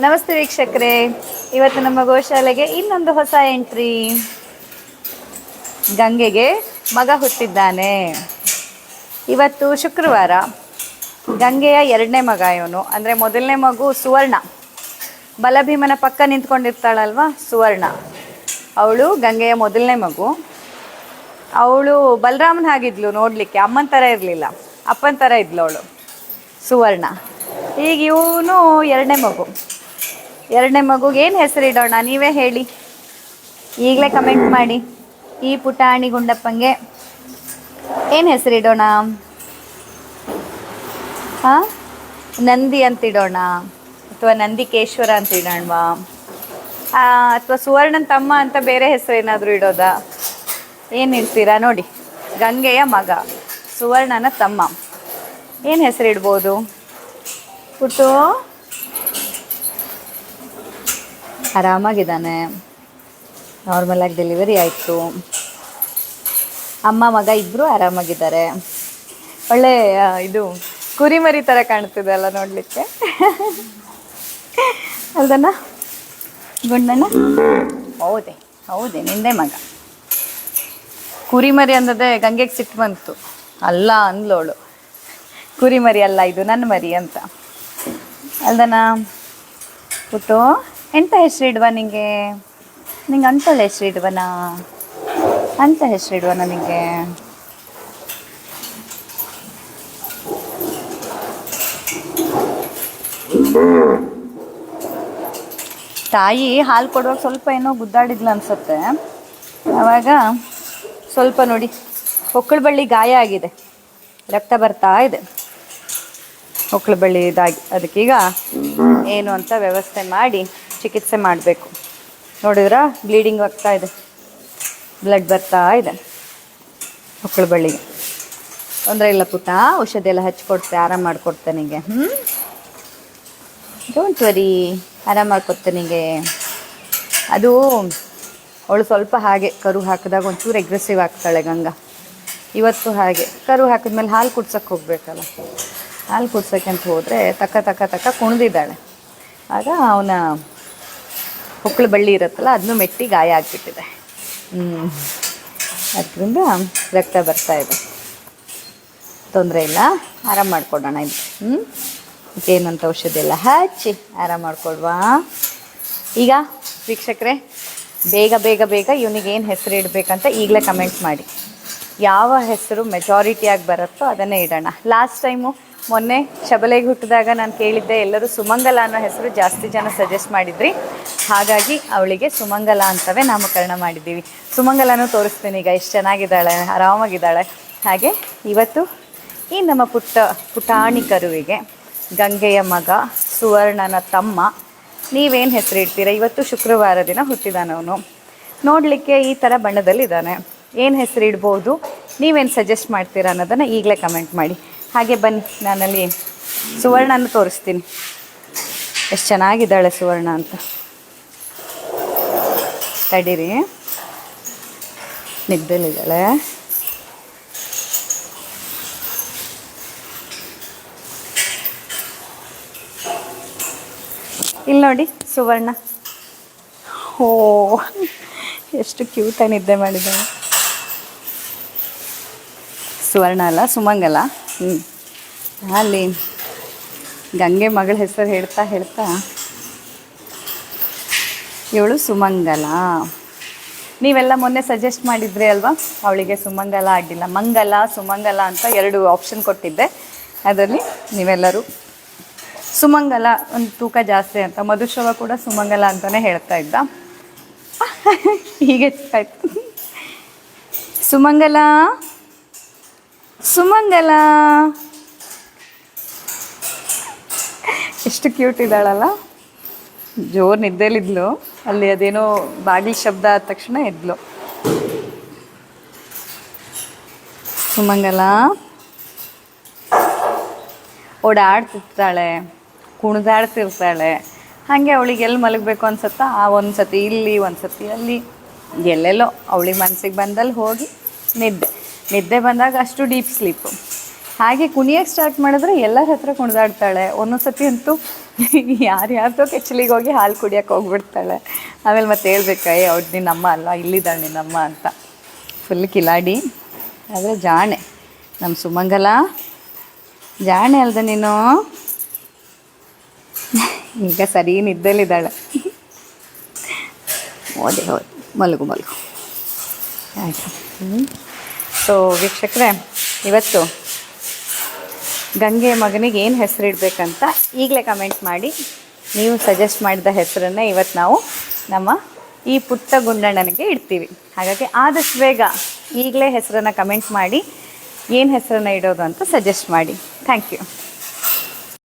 ನಮಸ್ತೆ ವೀಕ್ಷಕರೇ. ಇವತ್ತು ನಮ್ಮ ಗೋಶಾಲೆಗೆ ಇನ್ನೊಂದು ಹೊಸ ಎಂಟ್ರಿ. ಗಂಗೆಗೆ ಮಗ ಹುಟ್ಟಿದ್ದಾನೆ. ಇವತ್ತು ಶುಕ್ರವಾರ. ಗಂಗೆಯ ಎರಡನೇ ಮಗ ಇವನು. ಅಂದರೆ ಮೊದಲನೇ ಮಗು ಸುವರ್ಣ. ಬಲಭೀಮನ ಪಕ್ಕ ನಿಂತ್ಕೊಂಡಿರ್ತಾಳಲ್ವಾ? ಸುವರ್ಣ. ಅವಳು ಗಂಗೆಯ ಮೊದಲನೇ ಮಗು. ಅವಳು ಬಲರಾಮನ ಹಾಗಿದ್ಲು ನೋಡಲಿಕ್ಕೆ. ಅಮ್ಮನ ಥರ ಇರಲಿಲ್ಲ. ಅಪ್ಪನ ಥರ ಇದ್ಲು ಅವಳು. ಸುವರ್ಣ. ಈಗ ಇವನು ಎರಡನೇ ಮಗು. ಎರಡನೇ ಮಗುಗೆ ಏನು ಹೆಸರಿಡೋಣ ನೀವೇ ಹೇಳಿ. ಈಗಲೇ ಕಮೆಂಟ್ ಮಾಡಿ. ಈ ಪುಟಾಣಿ ಗುಂಡಪ್ಪಂಗೆ ಏನು ಹೆಸರಿಡೋಣ ಹಾಂ? ನಂದಿ ಅಂತಿಡೋಣ ಅಥವಾ ನಂದಿಕೇಶ್ವರ ಅಂತ ಇಡೋಣವಾ? ಅಥವಾ ಸುವರ್ಣನ ತಮ್ಮ ಅಂತ ಬೇರೆ ಹೆಸರು ಏನಾದರೂ ಇಡೋದಾ? ಏನು ಇಡ್ತೀರಾ? ನೋಡಿ. ಗಂಗೆಯ ಮಗ, ಸುವರ್ಣನ ತಮ್ಮ. ಏನು ಹೆಸರಿಡ್ಬೋದು ಪುಟ್ಟು ಆರಾಮಾಗಿದ್ದಾನೆ. ನಾರ್ಮಲಾಗಿ ಡೆಲಿವರಿ ಆಯಿತು. ಅಮ್ಮ, ಮಗ ಇಬ್ಬರು ಆರಾಮಾಗಿದ್ದಾರೆ. ಒಳ್ಳೆ ಇದು ಕುರಿಮರಿ ಥರ ಕಾಣ್ತಿದೆ ಅಲ್ಲ ನೋಡಲಿಕ್ಕೆ? ಅಲ್ದಣ್ಣ? ಗುಂಡಣ್ಣ ಹೌದೇ ಹೌದೇ, ನಿಂದೇ ಮಗ. ಕುರಿಮರಿ ಅಂದದೆ ಗಂಗೆಗೆ ಸಿಟ್ಟು ಬಂತು. ಅಲ್ಲ ಅಂದ್ಲೋಳು. ಕುರಿಮರಿ ಅಲ್ಲ, ಇದು ನನ್ನ ಮರಿ ಅಂತ. ಅಲ್ದನ ಪುಟ್ಟು? ಎಂತ ಹೆಸರಿಡುವ ನಿಂಗೆ? ನಿಂಗೆ ಅಂತಳ ಹೆಸರಿಡುವನಾ ಅಂತ ಹೆಸರಿಡುವ ನನಗೆ ತಾಯಿ ಹಾಲು ಕೊಡುವಾಗ ಸ್ವಲ್ಪ ಏನೋ ಗುದ್ದಾಡಿದ್ಲು ಅನ್ಸುತ್ತೆ. ಅವಾಗ ಸ್ವಲ್ಪ ನೋಡಿ ಹೊಕ್ಕಳು ಬಳ್ಳಿ ಗಾಯ ಆಗಿದೆ. ರಕ್ತ ಬರ್ತಾ ಇದೆ. ಹೊಕ್ಕಳು ಬಳ್ಳಿ ಇದಾಗಿ, ಅದಕ್ಕೀಗ ಏನು ಅಂತ ವ್ಯವಸ್ಥೆ ಮಾಡಿ ಚಿಕಿತ್ಸೆ ಮಾಡಬೇಕು. ನೋಡಿದ್ರಾ? ಬ್ಲೀಡಿಂಗ್ ಆಗ್ತಾ ಇದೆ. ಬ್ಲಡ್ ಬರ್ತಾ ಇದೆ. ಮಕ್ಕಳು ಬಳ್ಳಿಗೆ. ತೊಂದರೆ ಇಲ್ಲ ಪುಟ್ಟ. ಔಷಧಿ ಎಲ್ಲ ಹಚ್ಕೊಡ್ತೆ ಆರಾಮ ಮಾಡ್ಕೊಡ್ತೆ ನಿಂಗೆ ಹ್ಞೂ ಡೋಂಟ್ ವರಿ ಆರಾಮ ಮಾಡ್ಕೊಡ್ತೆ ನಿಂಗೆ. ಅದು ಅವಳು ಸ್ವಲ್ಪ ಹಾಗೆ ಕರು ಹಾಕಿದಾಗ ಒಂಚೂರು ಎಗ್ರೆಸಿವ್ ಆಗ್ತಾಳೆ ಗಂಗಾ. ಇವತ್ತು ಹಾಗೆ. ಕರು ಹಾಕಿದ್ಮೇಲೆ ಹಾಲು ಕುಡ್ಸಕ್ಕೆ ಹೋಗ್ಬೇಕಲ್ಲ. ಹಾಲು ಕುಡ್ಸೋಕ್ಕೆ ಅಂತ ಹೋದರೆ ತಕ್ಕ ತಕ್ಕ ತಕ್ಕ ಕುಣಿದಿದ್ದಾಳೆ. ಆಗ ಅವನ ಹೊಕ್ಕಳು ಬಳ್ಳಿ ಇರುತ್ತಲ್ಲ ಅದನ್ನು ಮೆಟ್ಟಿ ಗಾಯ ಆಗಿಬಿಟ್ಟಿದೆ. ಅದರಿಂದ ರಕ್ತ ಬರ್ತಾ ಇದೆ. ತೊಂದರೆ ಇಲ್ಲ. ಆರಾಮ ಮಾಡ್ಕೊಡೋಣ ಇದು ಹ್ಞೂ ಏನಂತ ಔಷಧಿ ಎಲ್ಲ ಹಚ್ಚಿ ಆರಾಮ ಮಾಡ್ಕೊಡ್ವಾ. ಈಗ ವೀಕ್ಷಕರೇ, ಬೇಗ ಬೇಗ ಬೇಗ ಇವನಿಗೆ ಏನು ಹೆಸರು ಇಡಬೇಕಂತ ಈಗಲೇ ಕಮೆಂಟ್ ಮಾಡಿ. ಯಾವ ಹೆಸರು ಮೆಜಾರಿಟಿಯಾಗಿ ಬರುತ್ತೋ ಅದನ್ನೇ ಇಡೋಣ. ಲಾಸ್ಟ್ ಟೈಮು ಮೊನ್ನೆ ಶಬಲೆಗೆ ಹುಟ್ಟಿದಾಗ ನಾನು ಕೇಳಿದ್ದೆ, ಎಲ್ಲರೂ ಸುಮಂಗಲ ಅನ್ನೋ ಹೆಸರು ಜಾಸ್ತಿ ಜನ ಸಜೆಸ್ಟ್ ಮಾಡಿದ್ರಿ. ಹಾಗಾಗಿ ಅವಳಿಗೆ ಸುಮಂಗಲ ಅಂತವೇ ನಾಮಕರಣ ಮಾಡಿದ್ದೀವಿ. ಸುಮಂಗಲನೂ ತೋರಿಸ್ತೀನಿ ಈಗ, ಎಷ್ಟು ಚೆನ್ನಾಗಿದ್ದಾಳೆ, ಆರಾಮಾಗಿದ್ದಾಳೆ. ಹಾಗೆ ಇವತ್ತು ಈ ನಮ್ಮ ಪುಟ್ಟ ಪುಟಾಣಿ ಕರುವಿಗೆ ಗಂಗೆಯ ಮಗ, ಸುವರ್ಣನ ತಮ್ಮ, ನೀವೇನು ಹೆಸರು ಇಡ್ತೀರಾ ಇವತ್ತು ಶುಕ್ರವಾರ ದಿನ ಹುಟ್ಟಿದಾನವನು ನೋಡಲಿಕ್ಕೆ ಈ ಥರ ಬಣ್ಣದಲ್ಲಿದ್ದಾನೆ. ಏನು ಹೆಸರು ಇಡ್ಬೋದು ನೀವೇನು ಸಜೆಸ್ಟ್ ಮಾಡ್ತೀರಾ ಅನ್ನೋದನ್ನು ಈಗಲೇ ಕಮೆಂಟ್ ಮಾಡಿ. ಹಾಗೆ ಬನ್ನಿ, ನಾನಲ್ಲಿ ಸುವರ್ಣನ ತೋರಿಸ್ತೀನಿ. ಎಷ್ಟು ಚೆನ್ನಾಗಿದ್ದಾಳೆ ಸುವರ್ಣ ಅಂತ. ತಡೀರಿ. ನಿದ್ದಲಿದ್ದಾಳೆ ಇಲ್ಲಿ ನೋಡಿ ಸುವರ್ಣ. ಓ, ಎಷ್ಟು ಕ್ಯೂಟಾಗಿ ನಿದ್ದೆ ಮಾಡಿದ್ದಾಳೆ. ಸುವರ್ಣ ಅಲ್ಲ, ಸುಮಂಗಲ. ಹ್ಞೂ ಅಲ್ಲಿ ಗಂಗೆ ಮಗಳ ಹೆಸರು ಹೇಳ್ತಾ ಹೇಳ್ತಾ ಇವಳು ಸುಮಂಗಲ. ನೀವೆಲ್ಲ ಮೊನ್ನೆ ಸಜೆಸ್ಟ್ ಮಾಡಿದ್ರಿ ಅಲ್ವಾ? ಅವಳಿಗೆ ಸುಮಂಗಲ ಆಗಿಲ್ಲ. ಮಂಗಲ, ಸುಮಂಗಲ ಅಂತ ಎರಡು ಆಪ್ಷನ್ ಕೊಟ್ಟಿದ್ದೆ. ಅದರಲ್ಲಿ ನೀವೆಲ್ಲರೂ ಸುಮಂಗಲ ಒಂದು ತೂಕ ಜಾಸ್ತಿ ಅಂತ, ಮಧುಶ್ರವ ಕೂಡ ಸುಮಂಗಲ ಅಂತಲೇ ಹೇಳ್ತಾ ಇದ್ದ. ಹೀಗೆ ಸುಮಂಗಲ ಸುಮಂಗಲ. ಎಷ್ಟು ಕ್ಯೂಟ್ ಇದ್ದಾಳಲ್ಲ. ಜೋರ್ ನಿದ್ದೆಲಿದ್ಲು. ಅಲ್ಲಿ ಅದೇನೋ ಬಾಗಿಲು ಶಬ್ದ ಆದ ತಕ್ಷಣ ಎದ್ಲು. ಸುಮಂಗಲ. ಓಡಾಡ್ತಿರ್ತಾಳೆ, ಕುಣಿದಾಡ್ತಿರ್ತಾಳೆ. ಹಾಗೆ ಅವಳಿಗೆ ಎಲ್ಲಿ ಮಲಗಬೇಕು ಅನ್ಸುತ್ತಾ? ಆ ಒಂದು ಸತಿ ಇಲ್ಲಿ ಒಂದು ಸತಿ ಅಲ್ಲಿ. ಎಲ್ಲೆಲ್ಲೋ ಅವಳಿಗೆ ಮನಸ್ಸಿಗೆ ಬಂದಲ್ಲಿ ಹೋಗಿ ನಿದ್ದೆ. ನಿದ್ದೆ ಬಂದಾಗ ಅಷ್ಟು ಡೀಪ್ ಸ್ಲೀಪು ಹಾಗೆ ಕುಣಿಯೋಕ್ಕೆ ಸ್ಟಾರ್ಟ್ ಮಾಡಿದ್ರೆ ಎಲ್ಲರ ಹತ್ರ ಕುಣಿದಾಡ್ತಾಳೆ. ಒಂದೊಂದು ಸತಿ ಅಂತೂ ಯಾರ್ಯಾರ್ದೋ ಕೆಚ್ಚಲಿಗೆ ಹೋಗಿ ಹಾಲು ಕುಡಿಯೋಕೆ ಹೋಗ್ಬಿಡ್ತಾಳೆ. ಆಮೇಲೆ ಮತ್ತೆ ಹೇಳ್ಬೇಕಾ, ಏ, ಅವ್ಳು ನಿನ್ನಮ್ಮ ಅಲ್ಲ ಇಲ್ಲಿದ್ದಾಳೆ ನಿನ್ನಮ್ಮ ಅಂತ. ಫುಲ್ ಕಿಲಾಡಿ. ಆದರೆ ಜಾಣೆ. ನಮ್ಮ ಸುಮಂಗಲ. ಜಾಣೆ ಅಲ್ದ ನೀನು? ಈಗ ಸರಿ ನಿದ್ದಲ್ಲಿದ್ದಾಳೆ ಓದಿ ಹೋದೆ ಮಲಗು ಮಲಗು. ಆಯಿತು. ಸೊ ವೀಕ್ಷಕರೇ, ಇವತ್ತು ಗಂಗೆ ಮಗನಿಗೆ ಏನು ಹೆಸರಿಡಬೇಕಂತ ಈಗಲೇ ಕಮೆಂಟ್ ಮಾಡಿ, ನೀವು ಸಜೆಸ್ಟ್ ಮಾಡಿದ ಹೆಸರನ್ನೇ ಇವತ್ತು ನಾವು ನಮ್ಮ ಈ ಪುಟ್ಟ ಗುಂಡಣ್ಣನಿಗೆ ಇಡ್ತೀವಿ. ಹಾಗಾಗಿ ಆದಷ್ಟು ಬೇಗ ಈಗಲೇ ಹೆಸರನ್ನು ಕಮೆಂಟ್ ಮಾಡಿ, ಏನು ಹೆಸರನ್ನು ಇಡೋದು ಅಂತ ಸಜೆಸ್ಟ್ ಮಾಡಿ. Thank you